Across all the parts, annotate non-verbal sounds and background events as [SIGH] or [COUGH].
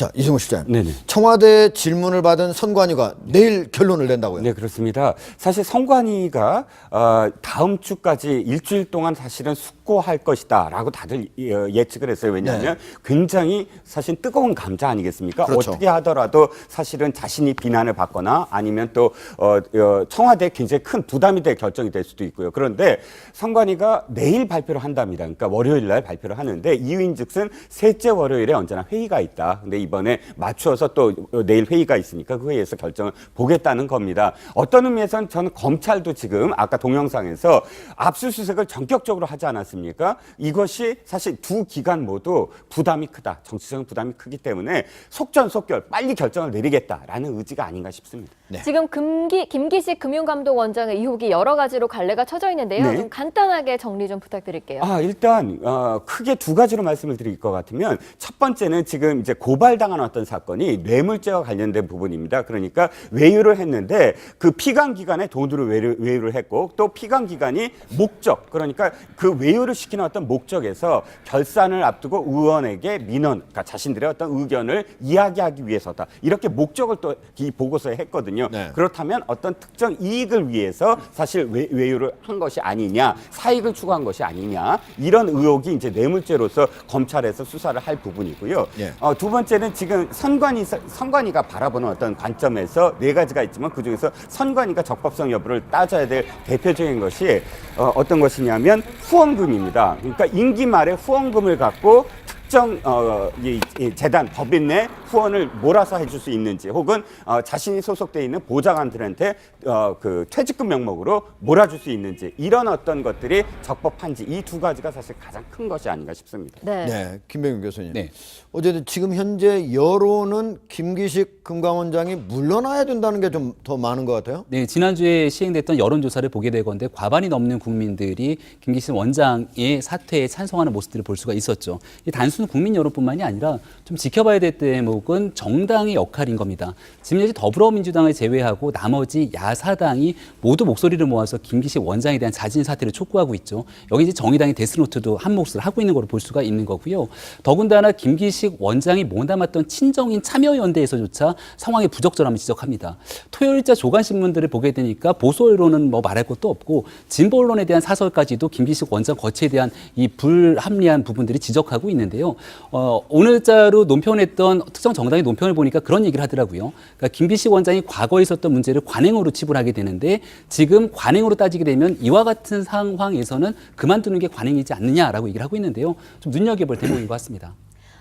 자, 이정호 실장. 네네. 청와대 질문을 받은 선관위가 내일 결론을 낸다고요. 네, 그렇습니다. 사실 성관위가 어, 다음 주까지 일주일 동안 사실은 숙고할 것이다라고 다들 예- 예측을 했어요. 왜냐하면 굉장히 사실 뜨거운 감자 아니겠습니까? 네. 그렇죠. 어떻게 하더라도 사실은 자신이 비난을 받거나 아니면 또 어, 어, 청와대에 굉장히 큰 부담이 될 결정이 될 수도 있고요. 그런데 성관위가 내일 발표를 한답니다. 그러니까 월요일 날 발표를 하는데 이유인즉슨 셋째 월요일에 언제나 회의가 있다. 근데 이번에 맞추어서 또 내일 회의가 있으니까 그 회의에서 결정을 보겠다는 겁니다. 어떤 의미에서는 저는 검찰도 지금 아까 동영상에서 압수수색을 전격적으로 하지 않았습니까? 이것이 사실 두 기관 모두 부담이 크다. 정치적인 부담이 크기 때문에 속전속결 빨리 결정을 내리겠다라는 의지가 아닌가 싶습니다. 네. 지금 금기, 김기식 금융감독원장의 의혹이 여러 가지로 갈래가 쳐져 있는데요. 네. 좀 간단하게 정리 좀 부탁드릴게요. 아, 일단 어, 크게 두 가지로 말씀을 드릴 것 같으면 첫 번째는 지금 이제 고발당 한 어떤 사건이 뇌물죄와 관련된 부분입니다. 그러니까 외유를 했는데 그 피감 기관에 돈으로 외유, 외유를 했고 또 피감 기관이 목적 그러니까 그 외유를 시키는 어떤 목적에서 결산을 앞두고 의원에게 민원 그러니까 자신들의 어떤 의견을 이야기하기 위해서다 이렇게 목적을 또 이 보고서에 했거든요. 네. 그렇다면 어떤 특정 이익을 위해서 사실 외, 외유를 한 것이 아니냐, 사익을 추구한 것이 아니냐 이런 의혹이 이제 뇌물죄로서 검찰에서 수사를 할 부분이고요. 예. 어, 두 번째는 지금 선관위 선관위가 바라보는 어떤 관점에서 네 가지가 있지만 그 중에서 선관위가 적법성 여부를 따져야 될 대표적인 것이 어, 어떤 것이냐면 후원금입니다. 그러니까 임기 말에 후원금을 갖고 특정 어, 이, 이 재단 법인 내 후원을 몰아서 해줄 수 있는지 혹은 어, 자신이 소속돼 있는 보좌관들한테 어, 그 퇴직금 명목으로 몰아줄 수 있는지 이런 어떤 것들이 적법한지 이 두 가지가 사실 가장 큰 것이 아닌가 싶습니다. 네. 네, 김병윤 교수님. 네. 어쨌든 지금 현재 여론은 김기식 금감원장이 물러나야 된다는 게 좀 더 많은 것 같아요. 네, 지난주에 시행됐던 여론조사를 보게 되건데 과반이 넘는 국민들이 김기식 원장의 사퇴에 찬성하는 모습들을 볼 수가 있었죠. 이 단순 국민 여론뿐만이 아니라 좀 지켜봐야 될 대목은 정당의 역할인 겁니다. 지금 현재 더불어민주당을 제외하고 나머지 야사당이 모두 목소리를 모아서 김기식 원장에 대한 자진 사퇴를 촉구하고 있죠. 여기 이제 정의당의 데스노트도 한 몫을 하고 있는 걸로 볼 수가 있는 거고요. 더군다나 김기식 원장이 몸담았던 친정인 참여연대에서조차 상황의 부적절함을 지적합니다. 토요일자 조간신문들을 보게 되니까 보수 언론은 뭐 말할 것도 없고 진보 언론에 대한 사설까지도 김기식 원장 거치에 대한 이 불합리한 부분들이 지적하고 있는데요. 어, 오늘자로 논평했던 특정 정당의 논평을 보니까 그런 얘기를 하더라고요. 그러니까 김기식 원장이 과거에 있었던 문제를 관행으로 치부하게 되는데 지금 관행으로 따지게 되면 이와 같은 상황에서는 그만두는 게 관행이지 않느냐라고 얘기를 하고 있는데요. 좀 눈여겨볼 대목인 것 같습니다.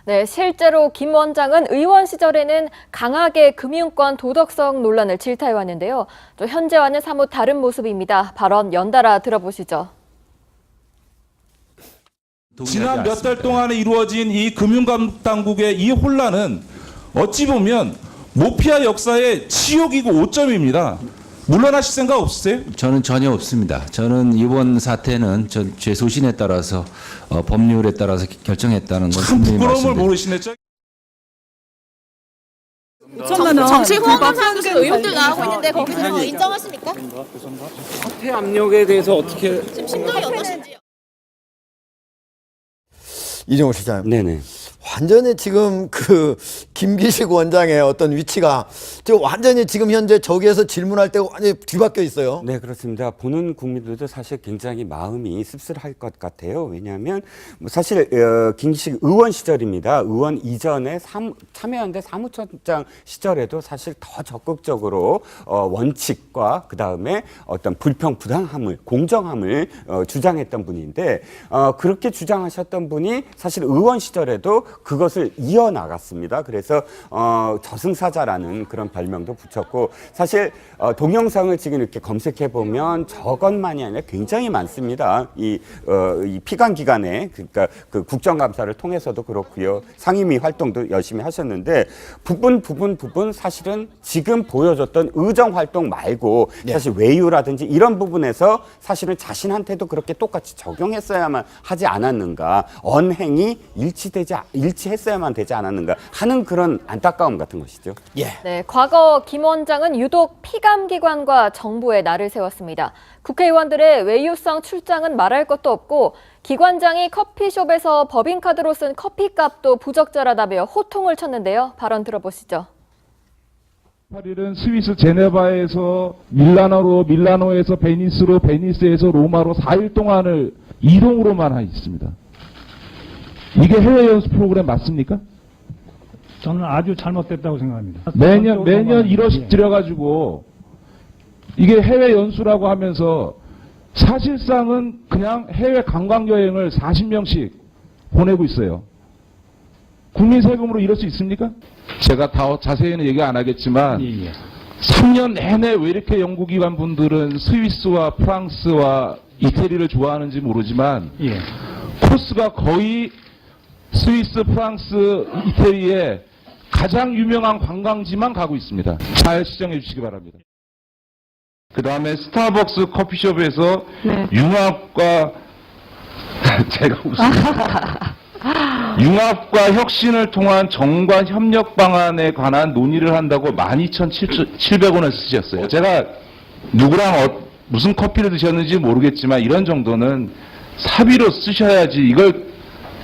네, 실제로 김 원장은 의원 시절에는 강하게 금융권 도덕성 논란을 질타해 왔는데요. 또 현재와는 사뭇 다른 모습입니다. 발언 연달아 들어보시죠. 지난 몇 달 동안에 이루어진 이 금융당국의 이 혼란은 어찌 보면 모피아 역사의 치욕이고 오점입니다. 물러나실 생각 없으세요? 저는 전혀 없습니다. 저는 이번 사태는 저, 제 소신에 따라서 어, 법률에 따라서 기- 결정했다는 건참 분명히 부끄러움을. 모르시네. 저- 정치 후원금 사용해서 의혹들 나오고 있는데 거기서 인정하십니까? 사퇴 압력에 대해서 어떻게 지금 심정이 어떠신지요? 이정호 실장. 네네. 완전히 지금 그 김기식 원장의 어떤 위치가 지금 완전히 지금 현재 저기에서 질문할 때 완전히 뒤바뀌어 있어요. 네, 그렇습니다. 보는 국민들도 사실 굉장히 마음이 씁쓸할 것 같아요. 왜냐하면 뭐 사실 어, 김기식 의원 시절입니다. 의원 이전에 사무, 참여연대 사무처장 시절에도 사실 더 적극적으로 어, 원칙과 그 다음에 어떤 불평 부당함을 공정함을 어, 주장했던 분인데 어, 그렇게 주장하셨던 분이 사실 의원 시절에도 그것을 이어 나갔습니다. 그래서 어, 저승사자라는 그런 별명도 붙였고 사실 어, 동영상을 지금 이렇게 검색해 보면 저것만이 아니라 굉장히 많습니다. 이, 어, 이 피감 기관에 그러니까 그 국정감사를 통해서도 그렇고요. 상임위 활동도 열심히 하셨는데 부분 부분 부분 사실은 지금 보여줬던 의정 활동 말고 사실 외유라든지 이런 부분에서 사실은 자신한테도 그렇게 똑같이 적용했어야만 하지 않았는가 언행이 일치되지 않- 일치 일치했어야만 되지 않았는가 하는 그런 안타까움 같은 것이죠. 예. 네, 과거 김 원장은 유독 피감기관과 정부에 날을 세웠습니다. 국회의원들의 외유성 출장은 말할 것도 없고 기관장이 커피숍에서 법인카드로 쓴 커피값도 부적절하다며 호통을 쳤는데요. 발언 들어보시죠. 8일은 스위스 제네바에서 밀라노로 밀라노에서 베니스로 베니스에서 로마로 4일 동안을 이동으로만 하 있습니다. 이게 해외 연수 프로그램 맞습니까? 저는 아주 잘못됐다고 생각합니다. 매년 매년 예. 1호씩 들여가지고 이게 해외 연수라고 하면서 사실상은 그냥 해외 관광 여행을 40명씩 보내고 있어요. 국민 세금으로 이럴 수 있습니까? 제가 다 자세히는 얘기 안 하겠지만 예, 예. 3년 내내 왜 이렇게 연구기관 분들은 스위스와 프랑스와 이태리를 좋아하는지 모르지만 예. 코스가 거의 스위스, 프랑스, 이태리에 가장 유명한 관광지만 가고 있습니다. 잘 시청해 주시기 바랍니다. 그 다음에 스타벅스 커피숍에서 융합과 [LAUGHS] 제가 웃습니다. [LAUGHS] 융합과 혁신을 통한 정관 협력 방안에 관한 논의를 한다고 12,700원을 쓰셨어요. 제가 누구랑 어- 무슨 커피를 드셨는지 모르겠지만 이런 정도는 사비로 쓰셔야지 이걸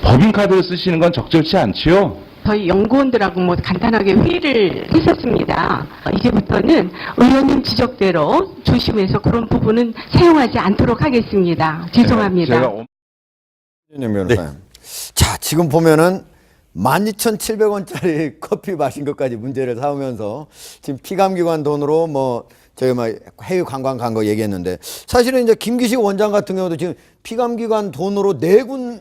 법인카드를 쓰시는 건 적절치 않지요? 저희 연구원들하고 뭐 간단하게 회의를 했었습니다. 이제부터는 의원님 지적대로 조심해서 그런 부분은 사용하지 않도록 하겠습니다. 죄송합니다. 제가 엄- 윤영 변호사님. 자, 지금 보면은 12,700원짜리 [LAUGHS] 커피 마신 것까지 문제를 삼으면서 지금 피감기관 돈으로 뭐 저희 막 해외 관광 간 거 얘기했는데 사실은 이제 김기식 원장 같은 경우도 지금 피감기관 돈으로 네 군,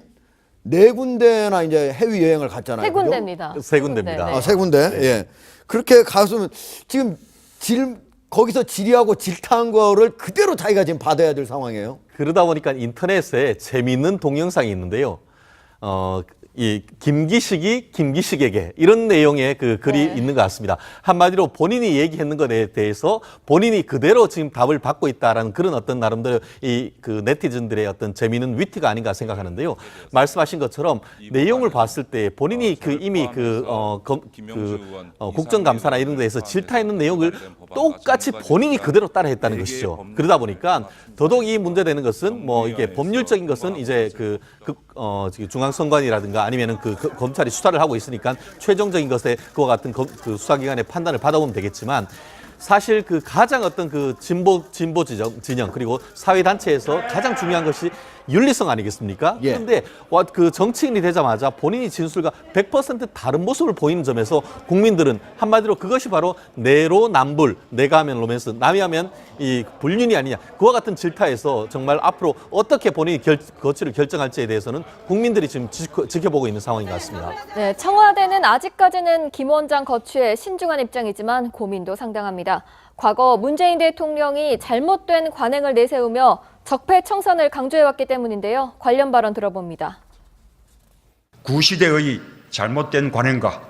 네 군데나 이제 해외 여행을 갔잖아요. 세 그죠? 군데입니다. 세 군데입니다. 네. 아, 세 군데? 예. 그렇게 갔으면 지금 질, 거기서 질의하고 질타한 거를 그대로 자기가 지금 받아야 될 상황이에요. 그러다 보니까 인터넷에 재미있는 동영상이 있는데요. 어, 이 김기식이 김기식에게 이런 내용의 그 글이 네. 있는 것 같습니다. 한마디로 본인이 얘기했는 것에 대해서 본인이 그대로 지금 답을 받고 있다라는 그런 어떤 나름대로 이 그 네티즌들의 어떤 재미있는 위트가 아닌가 생각하는데요. 말씀하신 것처럼 내용을 봤을 때 본인이 그 이미 그, 어, 검, 그 어, 국정감사나 이런 데에서 질타했는 내용을 똑같이 본인이 그대로 따라했다는 것이죠. 그러다 보니까 더더욱 이 문제되는 것은 뭐 이게 법률적인 것은 이제 그, 그 어, 중앙선관이라든가 아니면은 그, 그 검찰이 수사를 하고 있으니까 최종적인 것에 그와 같은 검, 그 수사기관의 판단을 받아보면 되겠지만 사실 그 가장 어떤 그 진보 진보 지정 진영 그리고 사회 단체에서 가장 중요한 것이 윤리성 아니겠습니까? 예. 그런데 와, 그 정치인이 되자마자 본인이 진술과 100% 다른 모습을 보이는 점에서 국민들은 한마디로 그것이 바로 내로남불 내가 하면 로맨스 남이 하면 이 불륜이 아니냐 그와 같은 질타에서 정말 앞으로 어떻게 본인이 결, 거취를 결정할지에 대해서는 국민들이 지금 지켜, 지켜보고 있는 상황인 것 같습니다. 네, 청와대는 아직까지는 김 원장 거취에 신중한 입장이지만 고민도 상당합니다. 과거 문재인 대통령이 잘못된 관행을 내세우며 적폐 청산을 강조해왔기 때문인데요. 관련 발언 들어봅니다. 구시대의 잘못된 관행과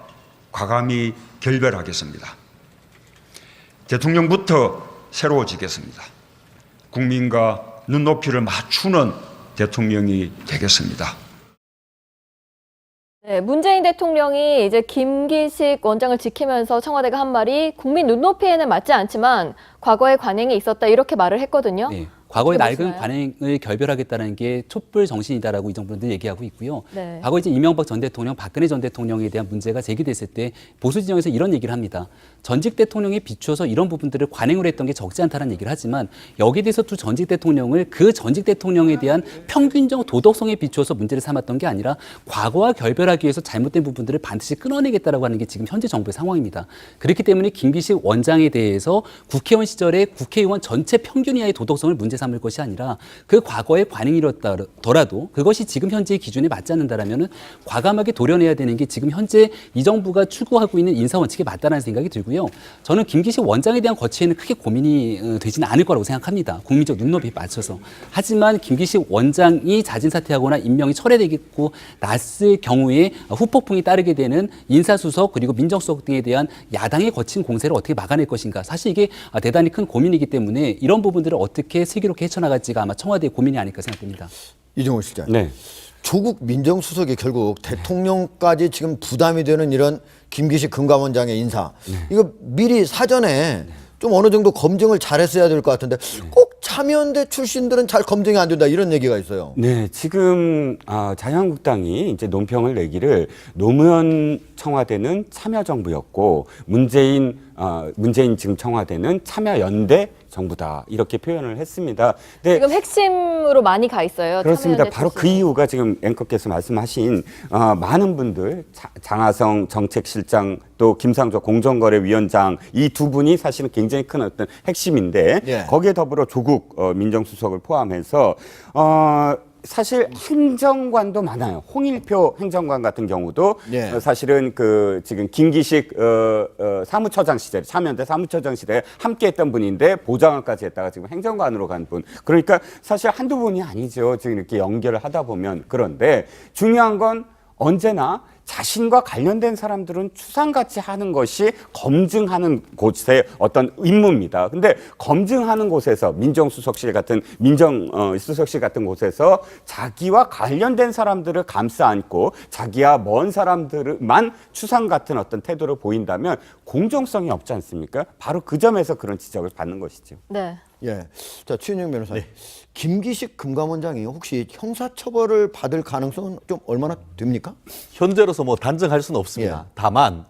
과감히 결별하겠습니다. 대통령부터 새로워지겠습니다. 국민과 눈높이를 맞추는 대통령이 되겠습니다. 네, 문재인 대통령이 이제 김기식 원장을 지키면서 청와대가 한 말이 국민 눈높이에는 맞지 않지만 과거에 관행이 있었다 이렇게 말을 했거든요. 네. 과거의 낡은? 관행을 결별하겠다는 게 촛불 정신이다라고 이 정부는 얘기하고 있고요. 네. 과거 이제 이명박 전 대통령, 박근혜 전 대통령에 대한 문제가 제기됐을 때 보수 진영에서 이런 얘기를 합니다. 전직 대통령에 비추어서 이런 부분들을 관행으로 했던 게 적지 않다는 얘기를 하지만 여기에 대해서 두 전직 대통령을 그 전직 대통령에 대한 평균적 도덕성에 비추어서 문제를 삼았던 게 아니라 과거와 결별하기 위해서 잘못된 부분들을 반드시 끊어내겠다라고 하는 게 지금 현재 정부의 상황입니다. 그렇기 때문에 김기식 원장에 대해서 국회의원 시절에 국회의원 전체 평균 이하의 도덕성을 문제 삼을 것이 아니라 그 과거의 관행이었더라도 그것이 지금 현재의 기준에 맞지 않는다라면은 과감하게 도려내야 되는 게 지금 현재 이 정부가 추구하고 있는 인사 원칙에 맞다라는 생각이 들고요. 저는 김기식 원장에 대한 거취에는 크게 고민이 어, 되지는 않을 거라고 생각합니다. 국민적 눈높이에 맞춰서. 하지만 김기식 원장이 자진 사퇴하거나 임명이 철회되고 났을 경우에 후폭풍이 따르게 되는 인사수석 그리고 민정수석 등에 대한 야당의 거친 공세를 어떻게 막아낼 것인가. 사실 이게 아, 대단히 큰 고민이기 때문에 이런 부분들을 어떻게 슬 기롭게 헤쳐나갈지가 아마 청와대의 고민이 아닐까 생각됩니다. 이종호 실장. 네. 조국 민정수석이 결국 대통령까지 지금 부담이 되는 이런 김기식 금감원장의 인사 이거 미리 사전에 좀 어느 정도 검증을 잘했어야 될 것 같은데 꼭 참여연대 출신들은 잘 검증이 안 된다 이런 얘기가 있어요. 네, 지금 아, 자유한국당이 이제 논평을 내기를 노무현 청와대는 참여정부였고 문재인 아, 문재인 지금 청와대는 참여 연대 정부다 이렇게 표현을 했습니다. 근데 지금 핵심으로 많이 가 있어요. 그렇습니다. 바로 그. 이유가 지금 앵커께서 말씀하신 어, 많은 분들 자- 장하성 정책실장 또 김상조 공정거래위원장 이 두 분이 사실은 굉장히 큰 어떤 핵심인데 예. 거기에 더불어 조국 어, 민정수석을 포함해서 어, 사실 행정관도 많아요. 홍일표 행정관 같은 경우도 예. 어, 사실은 그 지금 김기식 어, 어, 사무처장 시절에 참여연대 사무처장 시대에 함께했던 분인데 보좌관까지 했다가 지금 행정관으로 간 분. 그러니까 사실 한두 분이 아니죠. 지금 이렇게 연결을 하다 보면 그런데 중요한 건 언제나 자신과 관련된 사람들은 추상같이 하는 것이 검증하는 곳의 어떤 임무입니다. 근데 검증하는 곳에서 민정수석실 같은 민정수석실 같은 곳에서 자기와 관련된 사람들을 감싸 안고 자기와 먼 사람들만 추상 같은 어떤 태도를 보인다면 공정성이 없지 않습니까? 바로 그 점에서 그런 지적을 받는 것이죠. 네. 예. 자, 최윤영 변호사님. 김기식 금감원장이 혹시 형사처벌을 받을 가능성은 좀 얼마나 됩니까? 현재로서 뭐 단정할 수는 없습니다. 예. 다만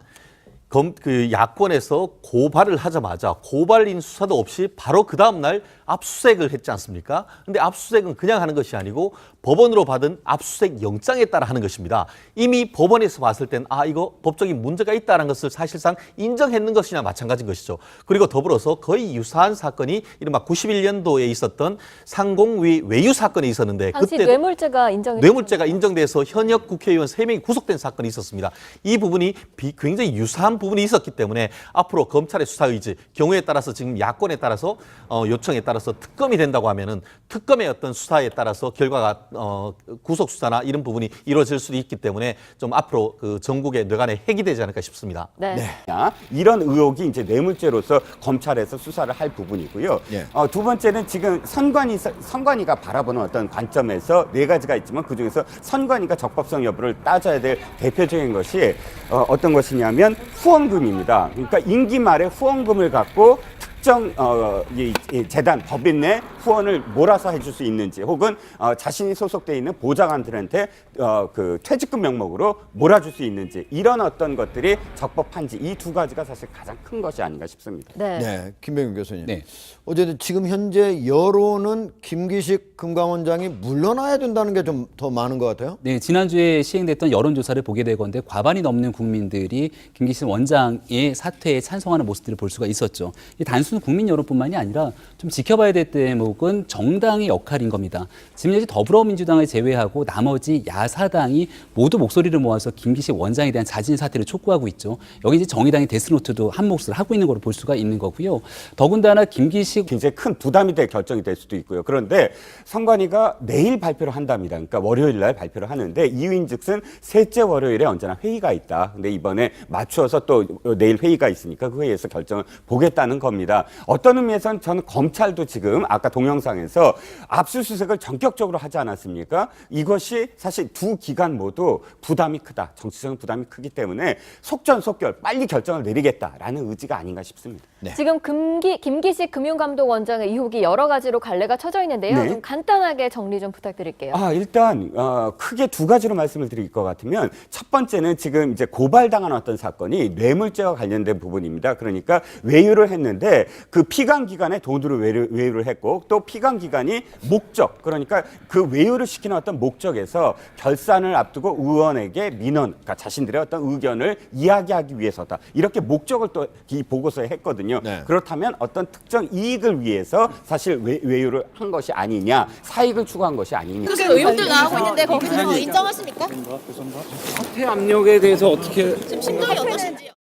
검, 그 야권에서 고발을 하자마자 고발인 수사도 없이 바로 그 다음 날 압수수색을 했지 않습니까? 근데 압수수색은 그냥 하는 것이 아니고 법원으로 받은 압수수색 영장에 따라 하는 것입니다. 이미 법원에서 봤을 땐 아, 이거 법적인 문제가 있다는 것을 사실상 인정했는 것이나 마찬가지인 것이죠. 그리고 더불어서 거의 유사한 사건이 이른바 91년도에 있었던 상공위 외유 사건이 있었는데 당시 그때 뇌물죄가 인정이 뇌물죄가 인정돼서 현역 국회의원 세명이 구속된 사건이 있었습니다. 이 부분이 비- 굉장히 유사한 부분이 있었기 때문에 앞으로 검찰의 수사 의지, 경우에 따라서 지금 야권에 따라서 어, 요청에 따라 서 특검이 된다고 하면은 특검의 어떤 수사에 따라서 결과가 어, 구속 수사나 이런 부분이 이루어질 수도 있기 때문에 좀 앞으로 그 전국의 뇌관에 핵이 되지 않을까 싶습니다. 네. 야, 이런 의혹이 이제 뇌물죄로서 검찰에서 수사를 할 부분이고요. 예. 어, 두 번째는 지금 선관위 선관위가 바라보는 어떤 관점에서 네 가지가 있지만 그 중에서 선관위가 적법성 여부를 따져야 될 대표적인 것이 어, 어떤 것이냐면 후원금입니다. 그러니까 임기 말에 후원금을 갖고 특정 어, 이, 이 재단 법인 내 후원을 몰아서 해줄 수 있는지 혹은 어, 자신이 소속돼 있는 보좌관들한테 어, 그 퇴직금 명목으로 몰아줄 수 있는지 이런 어떤 것들이 적법한지 이 두 가지가 사실 가장 큰 것이 아닌가 싶습니다. 네. 네, 김병윤 교수님. 네. 어쨌든 지금 현재 여론은 김기식 금감원장이 물러나야 된다는 게 좀 더 많은 것 같아요. 네, 지난주에 시행됐던 여론조사를 보게 되건데 과반이 넘는 국민들이 김기식 원장의 사퇴에 찬성하는 모습들을 볼 수가 있었죠. 이 단순 국민 여론뿐만이 아니라 좀 지켜봐야 될 대목은 정당의 역할인 겁니다. 지금 현재 더불어민주당을 제외하고 나머지 야사당이 모두 목소리를 모아서 김기식 원장에 대한 자진 사퇴를 촉구하고 있죠. 여기 이제 정의당의 데스노트도 한 몫을 하고 있는 걸로 볼 수가 있는 거고요. 더군다나 김기식 굉장히 큰 부담이 될 결정이 될 수도 있고요. 그런데 선관위가 내일 발표를 한답니다. 그러니까 월요일 날 발표를 하는데 이유인즉슨 셋째 월요일에 언제나 회의가 있다. 근데 이번에 맞추어서 또 내일 회의가 있으니까 그 회의에서 결정을 보겠다는 겁니다. 어떤 의미에서는 저는 검찰도 지금 아까 동영상에서 압수수색을 전격적으로 하지 않았습니까? 이것이 사실 두 기관 모두 부담이 크다. 정치적인 부담이 크기 때문에 속전속결 빨리 결정을 내리겠다라는 의지가 아닌가 싶습니다. 지금 금기, 김기식 금융감독원장의 의혹이 여러 가지로 갈래가 쳐져 있는데요. 네. 좀 간단하게 정리 좀 부탁드릴게요. 아, 일단 어, 크게 두 가지로 말씀을 드릴 것 같으면 첫 번째는 지금 이제 고발당한 어떤 사건이 뇌물죄와 관련된 부분입니다. 그러니까 외유를 했는데 그 피감 기관에 돈으로 외유, 외유를 했고 또 피감 기관이 목적 그러니까 그 외유를 시키는 어떤 목적에서 결산을 앞두고 의원에게 민원 그러니까 자신들의 어떤 의견을 이야기하기 위해서다 이렇게 목적을 또 이 보고서에 했거든요. 네. 그렇다면 어떤 특정 이익을 위해서 사실 외, 외유를 한 것이 아니냐 사익을 추구한 것이 아니냐 그게 의혹들 나오고 있는데 거기서 인정하십니까? 사퇴 압력에 대해서 어떻게 지금 심정이 어떠신지요?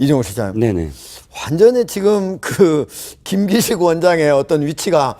이정호 시장. 네네. 완전히 지금 그 김기식 원장의 어떤 위치가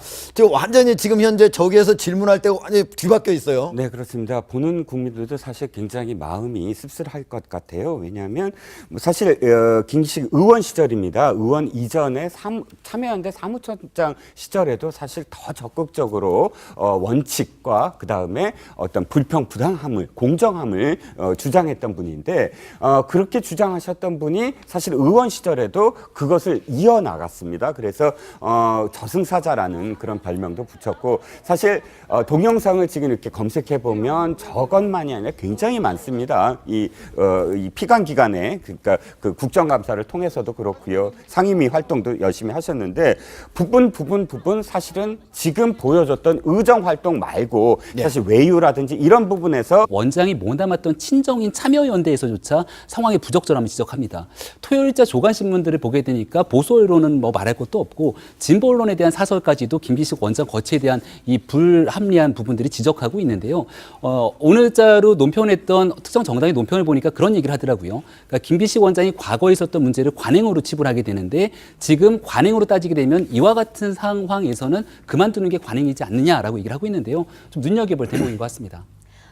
완전히 지금 현재 저기에서 질문할 때 완전히 뒤바뀌어 있어요. 네, 그렇습니다. 보는 국민들도 사실 굉장히 마음이 씁쓸할 것 같아요. 왜냐하면 뭐 사실 어, 김기식 의원 시절입니다. 의원 이전에 삼, 참여연대 사무총장 시절에도 사실 더 적극적으로 어, 원칙과 그 다음에 어떤 불평 부당함을 공정함을 어, 주장했던 분인데 어, 그렇게 주장하셨던 분이 사실 의원 시절에도 그것을 이어 나갔습니다. 그래서 어, 저승사자라는 그런 별명도 붙였고 사실 어, 동영상을 지금 이렇게 검색해 보면 저것만이 아니라 굉장히 많습니다. 이, 어, 이 피감 기관에 그러니까 그 국정감사를 통해서도 그렇고요. 상임위 활동도 열심히 하셨는데 부분 부분 부분 사실은 지금 보여줬던 의정 활동 말고 사실 외유라든지 이런 부분에서 원장이 몸담았던 친정인 참여연대에서조차 상황의 부적절함을 지적합니다. 토요일자 조간신문들을 보게 되니까 보수 언론은 뭐 말할 것도 없고 진보 언론에 대한 사설까지도 김기식 원장 거치에 대한 이 불합리한 부분들이 지적하고 있는데요. 어, 오늘자로 논평했던 특정 정당의 논평을 보니까 그런 얘기를 하더라고요. 그러니까 김기식 원장이 과거에 있었던 문제를 관행으로 치부하게 되는데 지금 관행으로 따지게 되면 이와 같은 상황에서는 그만두는 게 관행이지 않느냐라고 얘기를 하고 있는데요. 좀 눈여겨볼 대목인 것 같습니다.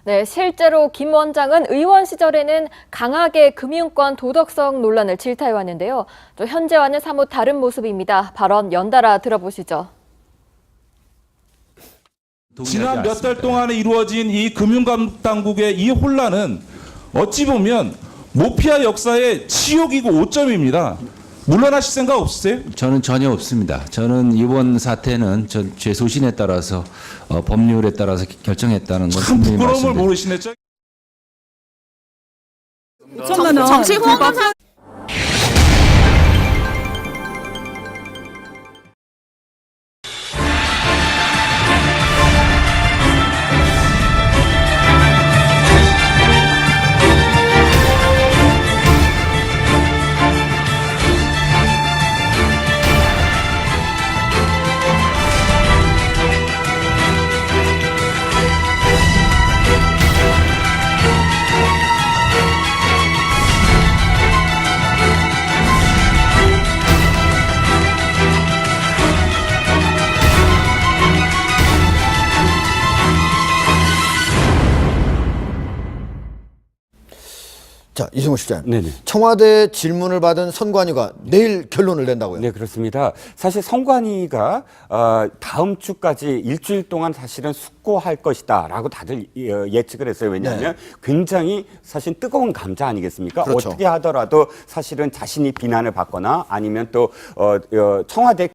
네, 실제로 김 원장은 의원 시절에는 강하게 금융권 도덕성 논란을 질타해 왔는데요. 또 현재와는 사뭇 다른 모습입니다. 발언 연달아 들어보시죠. 지난 몇 달 동안에 이루어진 이 금융당국의 이 혼란은 어찌 보면 모피아 역사의 치욕이고 오점입니다. 물러나실 생각 없으세요? 저는 전혀 없습니다. 저는 이번 사태는 전제 소신에 따라서 어, 법률에 따라서 결정했다는 건참 분명히 부끄러움을 말씀드립니다. 모르시네. 정치 후원금 자, 이승우 실장님. 네네. 청와대 질문을 받은 선관위가 내일 결론을 낸다고요. 네, 그렇습니다. 사실 성관위가 어, 다음 주까지 일주일 동안 사실은 숙고할 것이다라고 다들 예- 예측을 했어요. 왜냐하면 굉장히 사실 뜨거운 감자 아니겠습니까? 그렇죠. 어떻게 하더라도 사실은 자신이 비난을 받거나 아니면 또 어, 어, 청와대